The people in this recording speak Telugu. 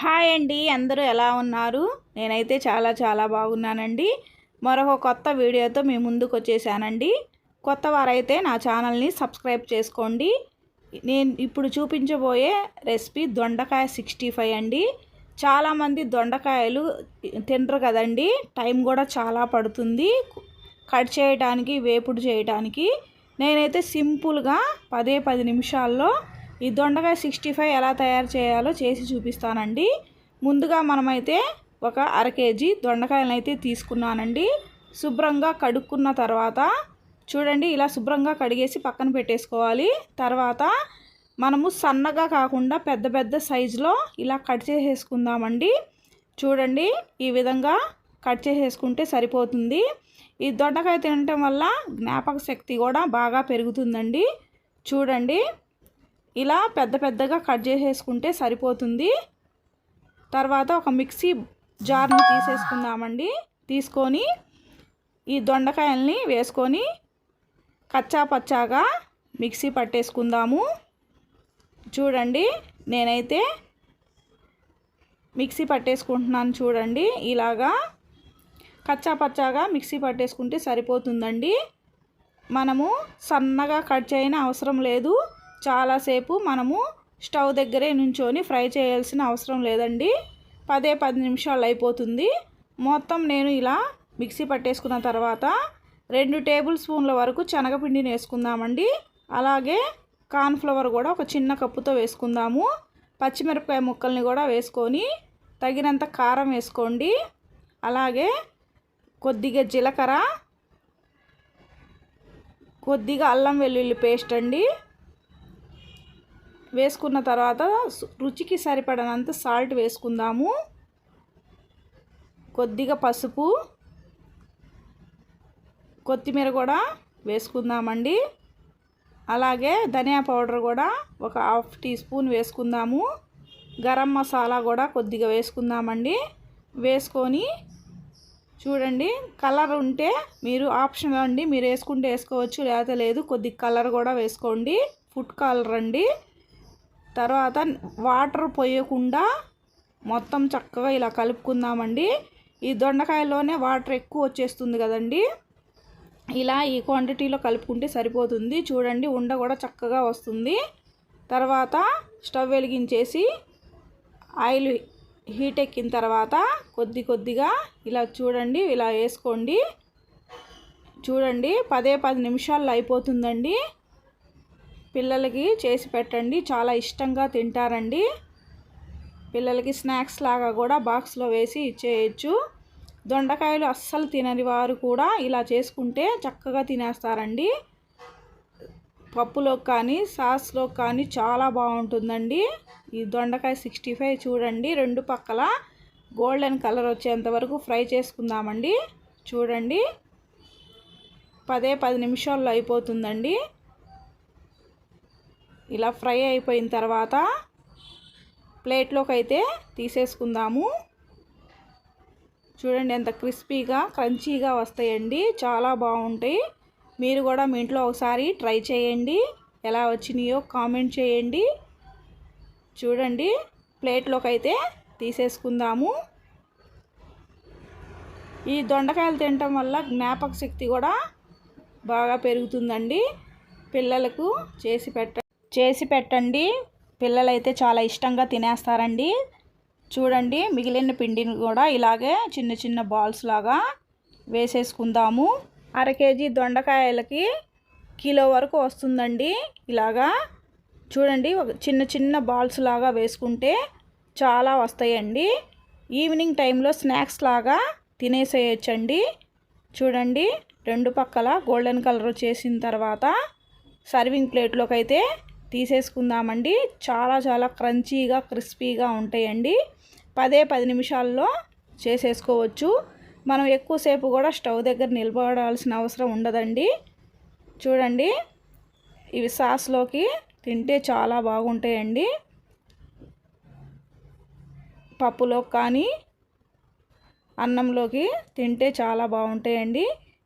హాయ్ అండి అందరూ ఎలా ఉన్నారు? నేనైతే చాలా చాలా బాగున్నానండి. మరొక కొత్త వీడియోతో మీ ముందుకు వచ్చేసానండి. కొత్త వారైతే నా ఛానల్ని సబ్స్క్రైబ్ చేసుకోండి. నేను ఇప్పుడు చూపించబోయే రెసిపీ దొండకాయ సిక్స్టీ ఫైవ్ అండి. చాలామంది దొండకాయలు తినరు కదండి. టైం కూడా చాలా పడుతుంది. కట్ చేయడానికి వేపుడు చేయడానికి నేనైతే సింపుల్గా పదే పది నిమిషాల్లో ఈ దొండకాయ సిక్స్టీ ఫైవ్ ఎలా తయారు చేయాలో చేసి చూపిస్తానండి. ముందుగా మనమైతే ఒక అర కేజీ దొండకాయలను అయితే తీసుకున్నానండి. శుభ్రంగా కడుక్కున్న తర్వాత చూడండి ఇలా శుభ్రంగా కడిగేసి పక్కన పెట్టేసుకోవాలి. తర్వాత మనము సన్నగా కాకుండా పెద్ద పెద్ద సైజులో ఇలా కట్ చేసేసుకుందామండి. చూడండి ఈ విధంగా కట్ చేసేసుకుంటే సరిపోతుంది. ఈ దొండకాయ తినటం వల్ల జ్ఞాపక శక్తి కూడా బాగా పెరుగుతుందండి. చూడండి ఇలా పెద్ద పెద్దగా కట్ చేసేసుకుంటే సరిపోతుంది. తర్వాత ఒక మిక్సీ జార్ని తీసేసుకుందామండి. తీసుకొని ఈ దొండకాయల్ని వేసుకొని కచ్చా పచ్చాగా మిక్సీ పట్టేసుకుందాము. చూడండి నేనైతే మిక్సీ పట్టేసుకుంటున్నాను చూడండి. ఇలాగా కచ్చా పచ్చాగా మిక్సీ పట్టేసుకుంటే సరిపోతుందండి. మనము సన్నగా కట్ చేయని అవసరం లేదు. చాలాసేపు మనము స్టవ్ దగ్గరే నుంచొని ఫ్రై చేయాల్సిన అవసరం లేదండి. పదే పది నిమిషాలు అయిపోతుంది. మొత్తం నేను ఇలా మిక్సీ పట్టేసుకున్న తర్వాత రెండు టేబుల్ స్పూన్ల వరకు శనగపిండిని వేసుకుందామండి. అలాగే కార్న్ఫ్లవర్ కూడా ఒక చిన్న కప్పుతో వేసుకుందాము. పచ్చిమిరపకాయ ముక్కల్ని కూడా వేసుకొని తగినంత కారం వేసుకోండి. అలాగే కొద్దిగా జీలకర్ర కొద్దిగా అల్లం వెల్లుల్లి పేస్ట్ అండి. వేసుకున్న తర్వాత రుచికి సరిపడనంత సాల్ట్ వేసుకుందాము. కొద్దిగా పసుపు కొత్తిమీర కూడా వేసుకుందామండి. అలాగే ధనియా పౌడర్ కూడా ఒక హాఫ్ టీ స్పూన్ వేసుకుందాము. గరం మసాలా కూడా కొద్దిగా వేసుకుందామండి. వేసుకొని చూడండి కలర్ ఉంటే మీరు ఆప్షన్ అండి. మీరు వేసుకుంటే వేసుకోవచ్చు లేకపోతే లేదు. కొద్ది కలర్ కూడా వేసుకోండి. ఫుడ్ కలర్ అండి. తర్వాత వాటర్ పోయకుండా మొత్తం చక్కగా ఇలా కలుపుకుందామండి. ఈ దొండకాయలోనే వాటర్ ఎక్కువ వచ్చేస్తుంది కదండి. ఇలా ఈ క్వాంటిటీలో కలుపుకుంటే సరిపోతుంది. చూడండి ఉండ కూడా చక్కగా వస్తుంది. తర్వాత స్టవ్ వెలిగించేసి ఆయిల్ హీట్ ఎక్కిన తర్వాత కొద్ది కొద్దిగా ఇలా చూడండి ఇలా వేసుకోండి. చూడండి పదే పది నిమిషాల్లో అయిపోతుందండి. పిల్లలకి చేసి పెట్టండి. చాలా ఇష్టంగా తింటారండి. పిల్లలకి స్నాక్స్ లాగా కూడా బాక్స్లో వేసి ఇచ్చేయచ్చు. దొండకాయలు అస్సలు తినని వారు కూడా ఇలా చేసుకుంటే చక్కగా తినేస్తారండి. పప్పులో కానీ సాస్లో కానీ చాలా బాగుంటుందండి. ఈ దొండకాయ సిక్స్టీ ఫైవ్ చూడండి. రెండు పక్కల గోల్డెన్ కలర్ వచ్చేంత వరకు ఫ్రై చేసుకుందామండి. చూడండి. పదే పది నిమిషాల్లో అయిపోతుందండి. ఇలా ఫ్రై అయిపోయిన తర్వాత ప్లేట్లోకి అయితే తీసేసుకుందాము. చూడండి ఎంత క్రిస్పీగా క్రంచీగా వస్తాయండి. చాలా బాగుంటాయి. మీరు కూడా మీ ఇంట్లో ఒకసారి ట్రై చేయండి. ఎలా వచ్చినాయో కామెంట్ చేయండి. చూడండి ప్లేట్లోకి అయితే తీసేసుకుందాము. ఈ దొండకాయలు తినటం వల్ల జ్ఞాపక శక్తి కూడా బాగా పెరుగుతుందండి. పిల్లలకు చేసి పెట్ట చేసి పెట్టండి. పిల్లలైతే చాలా ఇష్టంగా తినేస్తారండి. చూడండి మిగిలిన పిండిని కూడా ఇలాగే చిన్న చిన్న బాల్స్ లాగా వేసేసుకుందాము. అర కేజీ దొండకాయలకి కిలో వరకు వస్తుందండి ఇలాగా. చూడండి ఒక చిన్న చిన్న బాల్స్ లాగా వేసుకుంటే చాలా వస్తాయండి. ఈవినింగ్ టైంలో స్నాక్స్ లాగా తినేసేయచ్చండి. చూడండి రెండు పక్కల గోల్డెన్ కలర్ చేసిన తర్వాత సర్వింగ్ ప్లేట్లోకి అయితే తీసేసుకుందామండి. చాలా చాలా క్రంచీగా క్రిస్పీగా ఉంటాయండి. పదే పది నిమిషాల్లో చేసేసుకోవచ్చు. మనం ఎక్కువసేపు కూడా స్టవ్ దగ్గర నిలబడాల్సిన అవసరం ఉండదండి. చూడండి ఇవి సాస్లోకి తింటే చాలా బాగుంటాయండి. పప్పులో కానీ అన్నంలోకి తింటే చాలా బాగుంటాయండి.